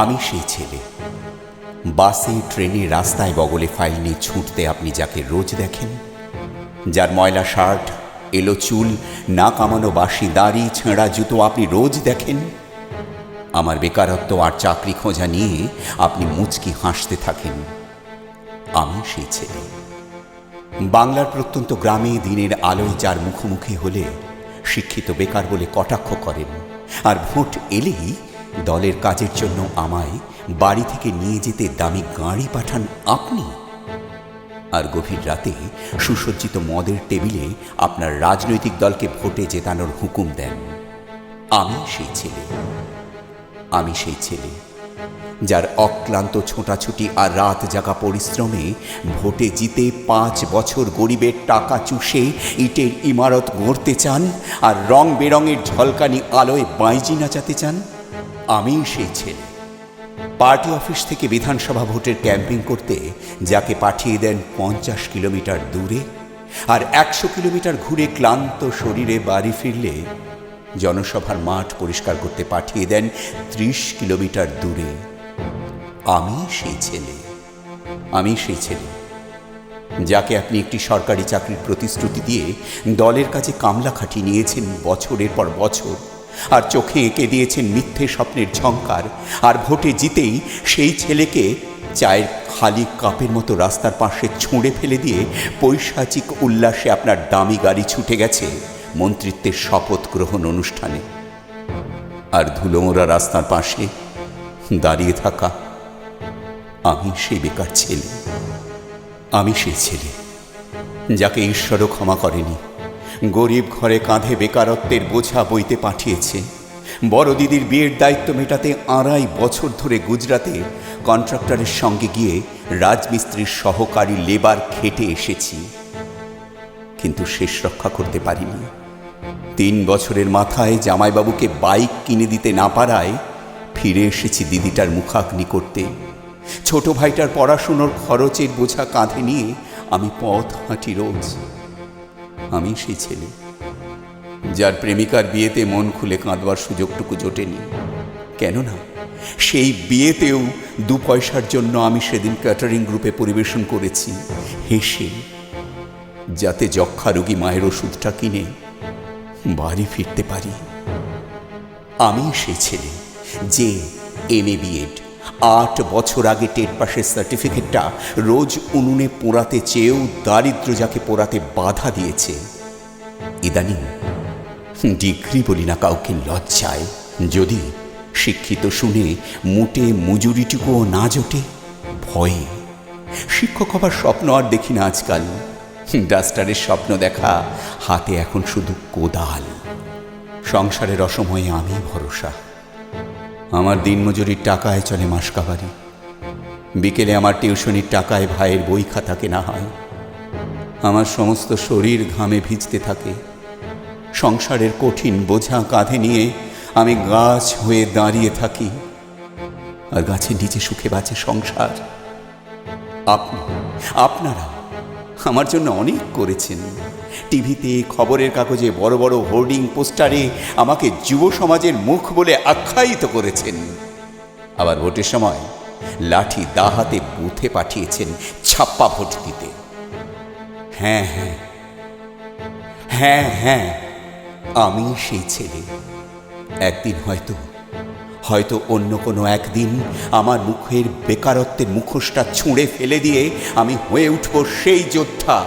আমি সেই ছেলে। বাসে, ট্রেনে, রাস্তায় বগলে ফাইল নিয়ে ছুটতে আপনি যাকে রোজ দেখেন, যার ময়লা শার্ট, এলো চুল, না কামানো বাসি দাড়ি, ছেঁড়া জুতো আপনি রোজ দেখেন। আমার বেকারত্ব আর চাকরি খোঁজা নিয়ে আপনি মুচকি হাসতে থাকেন। আমি সেই ছেলে। বাংলার প্রত্যন্ত গ্রামে দিনের আলোয় যার মুখোমুখি হলে শিক্ষিত বেকার বলে কটাক্ষ করেন, আর ভোট এলেই দলের কাজের জন্য আমায় বাড়ি থেকে নিয়ে যেতে দামি গাড়ি পাঠান আপনি। আর গভীর রাতে সুসজ্জিত মদের টেবিলে আপনার রাজনৈতিক দলকে ভোটে জেতানোর হুকুম দেন। আমি সেই ছেলে। আমি সেই ছেলে, যার অক্লান্ত ছোটাছুটি আর রাত জাগা পরিশ্রমে ভোটে জিতে পাঁচ বছর গরিবের টাকা চুষে ইটের ইমারত গড়তে চান আর রং বেরঙের ঝলকানি আলোয় বাইজি নাচাতে চান। আমি সেই ছেলে। পার্টি অফিস থেকে বিধানসভা ভোটের ক্যাম্পিং করতে যাকে পাঠিয়ে দেন পঞ্চাশ কিলোমিটার দূরে আর একশো কিলোমিটার ঘুরে ক্লান্ত শরীরে বাড়ি ফিরলে জনসভার মাঠ পরিষ্কার করতে পাঠিয়ে দেন ত্রিশ কিলোমিটার দূরে। আমি সেই ছেলে। আমি সেই ছেলে। যাকে আপনি একটি সরকারি চাকরির প্রতিশ্রুতি দিয়ে দলের কাছে কামলা খাটিয়ে নিয়েছেন বছরের পর বছর। আর চোখে এঁকে দিয়েছেন মিথ্যে স্বপ্নের ঝঙ্কার আর ভোটে জিতেই সেই ছেলেকে চায়ের খালি কাপের মতো রাস্তার পাশে ছুঁড়ে ফেলে দিয়ে পৈশাচিক উল্লাসে আপনার দামি গাড়ি ছুটে গেছে মন্ত্রিত্বের শপথ গ্রহণ অনুষ্ঠানে। আর ধুলোমোড়া রাস্তার পাশে দাঁড়িয়ে থাকা আমি সেই বেকার ছেলে। আমি সেই ছেলে, যাকে ঈশ্বরও ক্ষমা করেনি। গরিব ঘরে কাঁধে বেকারত্বের বোঝা বইতে পাঠিয়েছে। বড় দিদির বিয়ের দায়িত্ব মেটাতে আড়াই বছর ধরে গুজরাতে কন্ট্রাক্টরের সঙ্গে গিয়ে রাজমিস্ত্রির সহকারী লেবার খেটে এসেছি। কিন্তু শেষ রক্ষা করতে পারিনি। তিন বছরের মাথায় জামাইবাবুকে বাইক কিনে দিতে না পারায় ফিরে এসেছি দিদিটার মুখাগ্নি করতে। ছোট ভাইটার পড়াশুনোর খরচের বোঝা কাঁধে নিয়ে আমি পথ হাঁটি রোজ। আমি সেই ছেলে। যার প্রেমিকার বিয়েতে মন খুলে কাঁদবার সুযোগটুকু জোটেনি। কেননা, সেই বিয়েতেও দু পয়সার জন্য আমি সেদিন ক্যাটারিং গ্রুপে পরিবেশন করেছি, হেসে। যাতে যক্ষা রোগী মায়ের ওষুধটা কিনে বাড়ি ফিরতে পারি। আমি সেই ছেলে যে এম এ বিএড আট বছর আগে টেট পাশের সার্টিফিকেটটা রোজ উনুনে পোড়াতে চেয়েও দারিদ্র যাকে পোড়াতে বাধা দিয়েছে। ইদানিং ডিগ্রি বলি না কাউকে লজ্জায়, যদি শিক্ষিত শুনে মোটে মজুরিটুকুও না জোটে, ভয়ে। শিক্ষক হবার স্বপ্ন আর দেখি না আজকাল। ডাস্টারের স্বপ্ন দেখা, হাতে এখন শুধু কোদাল। সংসারের অসময়ে আমি ভরসা। আমার দিনমজুরির টাকায় চলে মাসকাবারি। বিকেলে আমার টিউশনির টাকায় ভাইয়ের বই খাতা কেনা হয়। আমার সমস্ত শরীর ঘামে ভিজতে থাকে। সংসারের কঠিন বোঝা কাঁধে নিয়ে আমি গাছ হয়ে দাঁড়িয়ে থাকি। আর গাছের নিচে সুখে বাঁচে সংসার। আপনি, আপনারা আমার জন্য অনেক করেছেন। টিভিতে, খবরের কাগজে, বড় বড় হোর্ডিং পোস্টারে আমাকে যুব সমাজের মুখ বলে আখ্যায়িত করেছেন। আবার ভোটের সময় লাঠি দা হাতে বুথে পাঠিয়েছেন ছাপ্পা ভোট দিতে। হ্যাঁ হ্যাঁ। হ্যাঁ হ্যাঁ। আমি সেই ছেলে। একদিন হয়তো হয়তো অন্য কোনো একদিন আমার মুখের বেকারত্বের মুখোশটা ছুঁড়ে ফেলে দিয়ে আমি হয়ে উঠব সেই যোদ্ধা।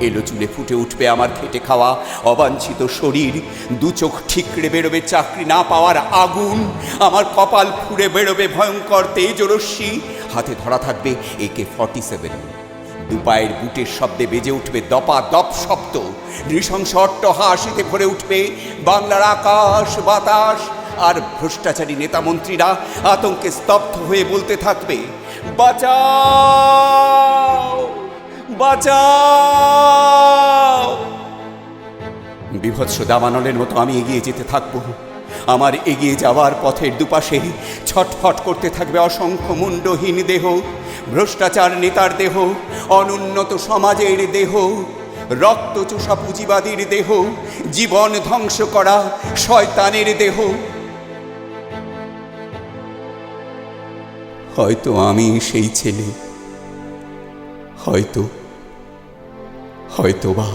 এলো চুলে ফুটে উঠবে আমার খেটে খাওয়া অবাঞ্ছিত শরীর। দু চোখ ঠিকড়ে বেরোবে, চাকরি না পাওয়ার আগুন। আমার কপাল ফুড়ে বেরোবে ভয়ঙ্কর তেজরশ্মি। হাতে ধরা থাকবে একে ফর্টি সেভেন দুপায়ের বুটের শব্দে বেজে উঠবে দপা দপ শব্দ। নৃশংস হাসিতে ভরে উঠবে বাংলার আকাশ, বাতাস। আর ভ্রষ্টাচারী নেতামন্ত্রীরা আতঙ্কে স্তব্ধ হয়ে বলতে থাকবে, বাঁচাও! বাঁচাও। বিভৎস দাবানলের মতো আমি এগিয়ে যেতে থাকব। আমার এগিয়ে যাওয়ার পথের দুপাশে ছটফট করতে থাকবে অসংখ্য মুন্ডহীন দেহ, ভ্রষ্টাচার নেতার দেহ, অনুন্নত সমাজের দেহ, রক্তচোষা পুঁজিবাদীর দেহ, জীবন ধ্বংস করা শয়তানের দেহ। হয়তো আমি সেই ছেলে, হয়তো হয়তো বা